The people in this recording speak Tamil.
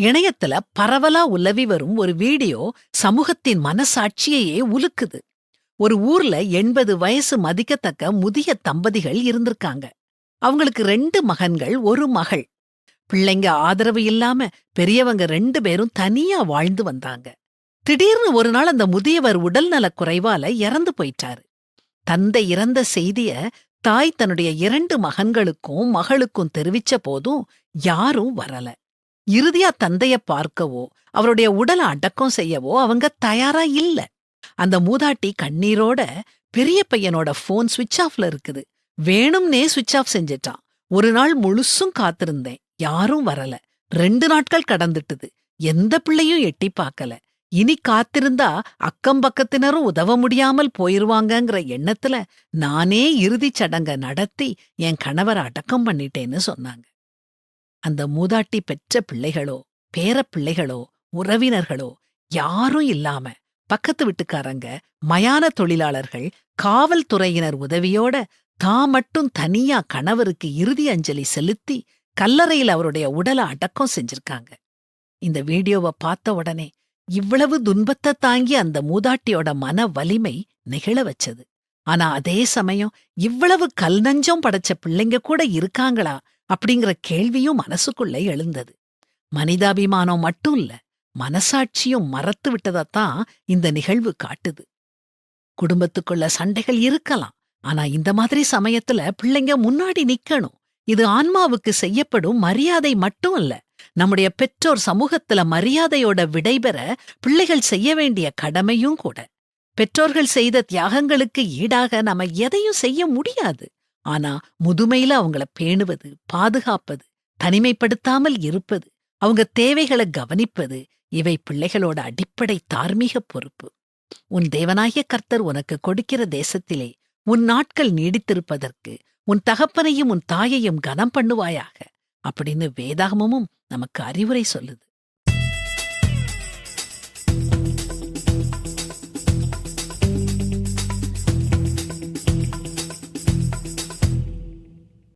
இணையத்துல பரவலா உலவி வரும் ஒரு வீடியோ சமூகத்தின் மனசாட்சியையே உலுக்குது. ஒரு ஊர்ல எண்பது வயசு மதிக்கத்தக்க முதிய தம்பதிகள் இருந்திருக்காங்க. அவங்களுக்கு ரெண்டு மகன்கள் ஒரு மகள். பிள்ளைங்க ஆதரவு இல்லாம பெரியவங்க ரெண்டு பேரும் தனியா வாழ்ந்து வந்தாங்க. திடீர்னு ஒரு நாள் அந்த முதியவர் உடல்நலக் குறைவால இறந்து போயிட்டாரு. தந்தை இறந்த செய்திய தாய் தன்னுடைய இரண்டு மகன்களுக்கும் மகளுக்கும் தெரிவிச்ச போதும் யாரும் வரல. இறுதியா தந்தைய பார்க்கவோ அவருடைய உடலை அடக்கம் செய்யவோ அவங்க தயாரா இல்ல. அந்த மூதாட்டி கண்ணீரோட பெரிய பையனோட போன் சுவிட்ச் ஆஃப்ல இருக்குது. வேணும்னே சுவிட்ச் ஆஃப் செஞ்சிட்டான். ஒரு நாள் முழுசும் காத்திருந்தேன். யாரும் வரல. ரெண்டு நாட்கள் கடந்துட்டுது. எந்த பிள்ளையும் எட்டி பார்க்கல. இனி காத்திருந்தா அக்கம் பக்கத்தினரும் உதவ முடியாமல் போயிருவாங்கங்கிற எண்ணத்துல நானே இறுதிச் சடங்க நடத்தி என் கணவரை அடக்கம் பண்ணிட்டேன்னு சொன்னாங்க. அந்த மூதாட்டி பெற்ற பிள்ளைகளோ பேரப் பிள்ளைகளோ உறவினர்களோ யாரும் இல்லாம பக்கத்து வீட்டுக்காரங்க மயான தொழிலாளர்கள் காவல்துறையினர் உதவியோட தான் மட்டும் தனியா கணவருக்கு இறுதி அஞ்சலி செலுத்தி கல்லறையில் அவருடைய உடலை அடக்கம் செஞ்சிருக்காங்க. இந்த வீடியோவை பார்த்த உடனே இவ்வளவு துன்பத்தை தாங்கி அந்த மூதாட்டியோட மன வலிமை நெகிழ வச்சது. ஆனா அதே சமயம் இவ்வளவு கல் நஞ்சம் படைச்ச பிள்ளைங்க கூட இருக்காங்களா? அப்படிங்கிற கேள்வியும் மனசுக்குள்ள எழுந்தது. மனிதாபிமானம் மட்டும் இல்ல மனசாட்சியும் மறத்து விட்டதைத்தான் இந்த நிகழ்வு காட்டுது. குடும்பத்துக்குள்ள சண்டைகள் இருக்கலாம் ஆனா இந்த மாதிரி சமயத்துல பிள்ளைங்க முன்னாடி நிக்கணும். இது ஆன்மாவுக்கு செய்யப்படும் மரியாதை மட்டும் இல்ல நம்முடைய பெற்றோர் சமூகத்துல மரியாதையோட விடைபெற பிள்ளைகள் செய்ய வேண்டிய கடமையும் கூட. பெற்றோர்கள் செய்த தியாகங்களுக்கு ஈடாக நாம எதையும் செய்ய முடியாது. ஆனா முதுமையில அவங்கள பேணுவது பாதுகாப்பது தனிமைப்படுத்தாமல் இருப்பது அவங்க தேவைகளை கவனிப்பது இவை பிள்ளைகளோட அடிப்படை தார்மீக பொறுப்பு. உன் தேவனாகிய கர்த்தர் உனக்கு கொடுக்கிற தேசத்திலே உன் நாட்கள் நீடித்திருப்பதற்கு உன் தகப்பனையும் உன் தாயையும் கனம் பண்ணுவாயாக அப்படின்னு வேதாகமமும் நமக்கு அறிவுரை சொல்லுது.